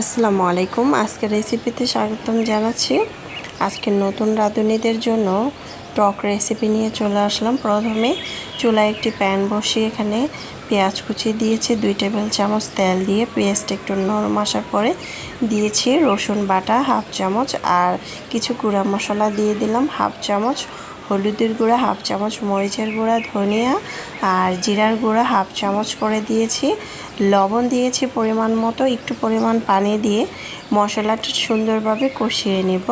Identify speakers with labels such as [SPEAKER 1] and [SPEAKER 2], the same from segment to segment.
[SPEAKER 1] আসসালামু আলাইকুম। আজকের রেসিপিতে স্বাগতম জানাচ্ছি। আজকে নতুন রাঁধুনিদের জন্য টক রেসিপি নিয়ে চলে আসলাম। প্রথমে চুলায় একটি প্যান বসিয়ে এখানে পেঁয়াজ কুচি দিয়েছি, দুই টেবিল চামচ তেল দিয়ে পেঁয়াজটা একটু নরম আসার পরে দিয়েছি রসুন বাটা, হাফ চামচ, আর কিছু গুঁড়া মশলা দিয়ে দিলাম, হাফ চামচ হলুদের গুঁড়া, হাফ চামচ মরিচের গুঁড়া, ধনিয়া, আর জিরার গুঁড়া, হাফ চামচ করে দিয়েছি। লবণ দিয়েছি পরিমাণ মতো, একটু পরিমাণ পানি দিয়ে মশলাটা সুন্দরভাবে কষিয়ে নেব।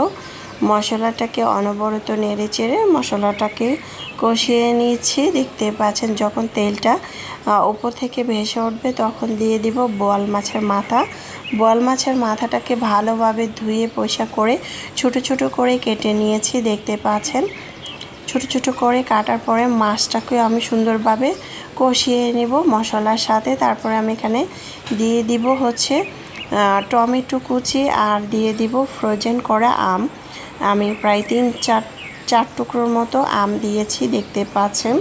[SPEAKER 1] মশলাটাকে অনবরত নেড়ে চেড়ে মশলাটাকে কষিয়ে নিয়েছি দেখতে পাচ্ছেন যখন তেলটা ওপর থেকে ভেসে উঠবে তখন দিয়ে দিব বোয়াল মাছের মাথা। বোয়াল মাছের মাথাটাকে ভালোভাবে ধুয়ে পয়সা করে ছোট ছোট করে কেটে নিয়েছি, দেখতে পাচ্ছেন। ছোট ছোট করে কাটার পরে মাছটাকে আমি সুন্দরভাবে কষিয়ে নেব মশলার সাথে। তারপরে আমি এখানে দিয়ে দিব হচ্ছে টমেটো কুচি আর দিয়ে দিব ফ্রোজেন করা আম। আমি প্রায় তিন, চার চার টুকরোর মতো আম দিয়েছি, দেখতে পাচ্ছেন।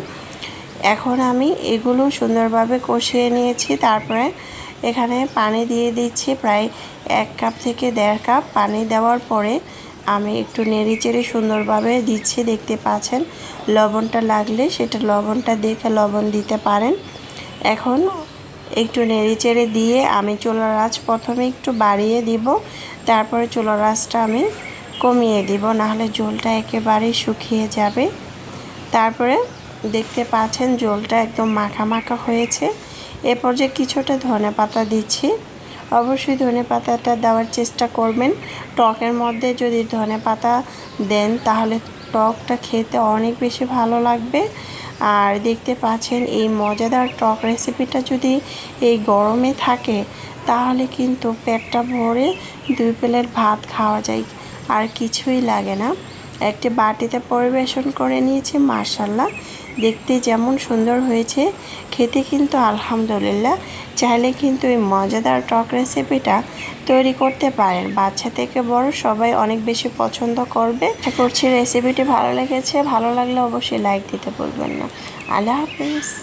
[SPEAKER 1] এখন আমি এগুলো সুন্দরভাবে কষিয়ে নিয়েছি, তারপরে এখানে পানি দিয়ে দিচ্ছি প্রায় এক কাপ থেকে দেড় কাপ। পানি দেওয়ার পরে আমি একটু নেড়ে চেড়ে সুন্দরভাবে দিচ্ছি, দেখতে পাচ্ছেন। লবণটা লাগলে সেটা লবণটা দেখে লবণ দিতে পারেন। এখন একটু নেড়ে দিয়ে আমি চুলার আঁচ প্রথমে একটু বাড়িয়ে দিব। তারপরে চুলার আঁচটা আমি কমিয়ে দিব, নাহলে জলটা একেবারেই শুকিয়ে যাবে। তারপরে দেখতে পাচ্ছেন জলটা একদম মাখা মাখা হয়েছে। এরপর যে কিছুটা ধনে পাতা দিচ্ছি। অবশ্যই ধনে পাতাটা দেওয়ার চেষ্টা করবেন। টকের মধ্যে যদি ধনে পাতা দেন, তাহলে টকটা খেতে অনেক বেশি ভালো লাগবে। আর দেখতে পাচ্ছেন এই মজাদার টক রেসিপিটা যদি এই গরমে থাকে, তাহলে কিন্তু পেটটা ভরে দুই প্লেট ভাত খাওয়া যায়, আর কিছুই লাগে না। একটি বাটিতে পরিবেশন করে নিয়েছি মার্শাল্লাহ দেখতে যেমন সুন্দর হয়েছে। খেতে কিন্তু আলহামদুলিল্লাহ। চাইলে কিন্তু এই মজাদার টক রেসিপিটা তৈরি করতে পারেন। বাচ্চা থেকে বড় সবাই অনেক বেশি পছন্দ করবে। করছি রেসিপিটি ভালো লেগেছে। ভালো লাগলে অবশ্যই লাইক দিতে বলবেন না। আল্লাহ হাফিজ।